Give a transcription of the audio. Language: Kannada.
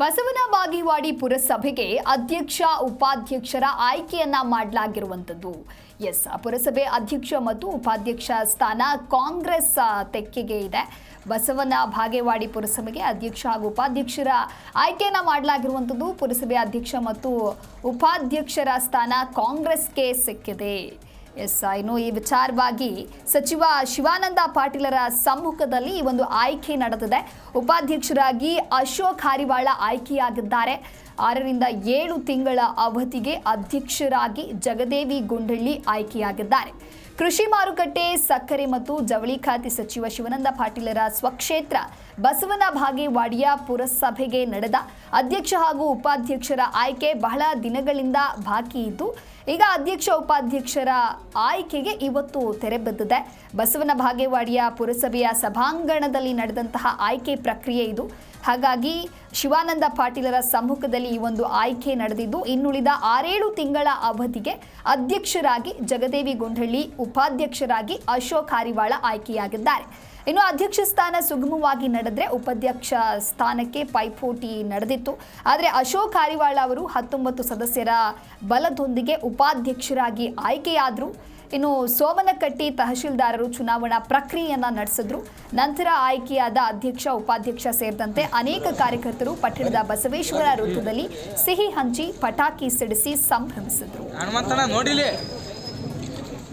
ಬಸವನ ಬಾಗೇವಾಡಿ ಪುರಸಭೆಗೆ ಅಧ್ಯಕ್ಷ, ಉಪಾಧ್ಯಕ್ಷರ ಆಯ್ಕೆಯನ್ನ ಮಾಡಲಾಗಿರುವಂಥದ್ದು. ಎಸ್ ಪುರಸಭೆ ಅಧ್ಯಕ್ಷ ಮತ್ತು ಉಪಾಧ್ಯಕ್ಷ ಸ್ಥಾನ ಕಾಂಗ್ರೆಸ್ ತೆಕ್ಕೆಗೆ ಇದೆ. ಬಸವನ ಬಾಗೇವಾಡಿ ಪುರಸಭೆಗೆ ಅಧ್ಯಕ್ಷ ಹಾಗೂ ಉಪಾಧ್ಯಕ್ಷರ ಆಯ್ಕೆಯನ್ನ ಮಾಡಲಾಗಿರುವಂಥದ್ದು ಪುರಸಭೆ ಅಧ್ಯಕ್ಷ ಮತ್ತು ಉಪಾಧ್ಯಕ್ಷರ ಸ್ಥಾನ ಕಾಂಗ್ರೆಸ್ಗೆ ಸಿಕ್ಕಿದೆ. ಎಸ್ ಇನ್ನು ಈ ವಿಚಾರವಾಗಿ ಸಚಿವ ಶಿವಾನಂದ ಪಾಟೀಲರ ಸಮ್ಮುಖದಲ್ಲಿ ಈ ಒಂದು ಆಯ್ಕೆ ನಡೆದಿದೆ. ಉಪಾಧ್ಯಕ್ಷರಾಗಿ ಅಶೋಕ್ ಹಾರಿವಾಳ ಆಯ್ಕೆಯಾಗಿದ್ದಾರೆ. ಆರರಿಂದ ಏಳು ತಿಂಗಳ ಅವಧಿಗೆ ಅಧ್ಯಕ್ಷರಾಗಿ ಜಗದೇವಿ ಗುಂಡಳ್ಳಿ ಆಯ್ಕೆಯಾಗಿದ್ದಾರೆ. ಕೃಷಿ ಮಾರುಕಟ್ಟೆ, ಸಕ್ಕರೆ ಮತ್ತು ಜವಳಿ ಖಾತೆ ಸಚಿವ ಶಿವನಂದ ಪಾಟೀಲರ ಸ್ವಕ್ಷೇತ್ರ ಬಸವನ ಭಾಗೇವಾಡಿಯ ಪುರಸಭೆಗೆ ನಡೆದ ಅಧ್ಯಕ್ಷ ಹಾಗೂ ಉಪಾಧ್ಯಕ್ಷರ ಆಯ್ಕೆ ಬಹಳ ದಿನಗಳಿಂದ ಬಾಕಿ ಇತ್ತು ಈಗ ಅಧ್ಯಕ್ಷ ಉಪಾಧ್ಯಕ್ಷರ ಆಯ್ಕೆಗೆ ಇವತ್ತು ತೆರೆ ಬಿದ್ದಿದೆ. ಬಸವನ ಭಾಗೇವಾಡಿಯ ಪುರಸಭೆಯ ಸಭಾಂಗಣದಲ್ಲಿ ನಡೆದಂತಹ ಆಯ್ಕೆ ಪ್ರಕ್ರಿಯೆ ಇದು. ಹಾಗಾಗಿ ಶಿವಾನಂದ ಪಾಟೀಲರ ಸಮ್ಮುಖದಲ್ಲಿ ಈ ಒಂದು ಆಯ್ಕೆ ನಡೆದಿದ್ದು, ಇನ್ನುಳಿದ ಆರೇಳು ತಿಂಗಳ ಅವಧಿಗೆ ಅಧ್ಯಕ್ಷರಾಗಿ ಜಗದೇವಿ ಗುಂಡಳ್ಳಿ ಉಪಾಧ್ಯಕ್ಷರಾಗಿ ಅಶೋಕ್ ಹಾರಿವಾಳ ಆಯ್ಕೆಯಾಗಿದ್ದಾರೆ. ಇನ್ನು ಅಧ್ಯಕ್ಷ ಸ್ಥಾನ ಸುಗಮವಾಗಿ ನಡೆದ್ರೆ ಉಪಾಧ್ಯಕ್ಷ ಸ್ಥಾನಕ್ಕೆ ಪೈಪೋಟಿ ನಡೆದಿತ್ತು. ಆದರೆ ಅಶೋಕ್ ಹಾರಿವಾಳ ಅವರು ಹತ್ತೊಂಬತ್ತು ಸದಸ್ಯರ ಬಲದೊಂದಿಗೆ ಉಪಾಧ್ಯಕ್ಷರಾಗಿ ಆಯ್ಕೆಯಾದರು. ಇನ್ನು ಸೋಮನಕಟ್ಟಿ ತಹಶೀಲ್ದಾರರು ಚುನಾವಣಾ ಪ್ರಕ್ರಿಯೆಯನ್ನು ನಡೆಸಿದ್ರು. ನಂತರ ಆಯ್ಕೆಯಾದ ಅಧ್ಯಕ್ಷ, ಉಪಾಧ್ಯಕ್ಷ ಸೇರಿದಂತೆ ಅನೇಕ ಕಾರ್ಯಕರ್ತರು ಪಟ್ಟಣದ ಬಸವೇಶ್ವರ ವೃತ್ತದಲ್ಲಿ ಸಿಹಿ ಹಂಚಿ ಪಟಾಕಿ ಸಿಡಿಸಿ ಸಂಭ್ರಮಿಸಿದ್ರು.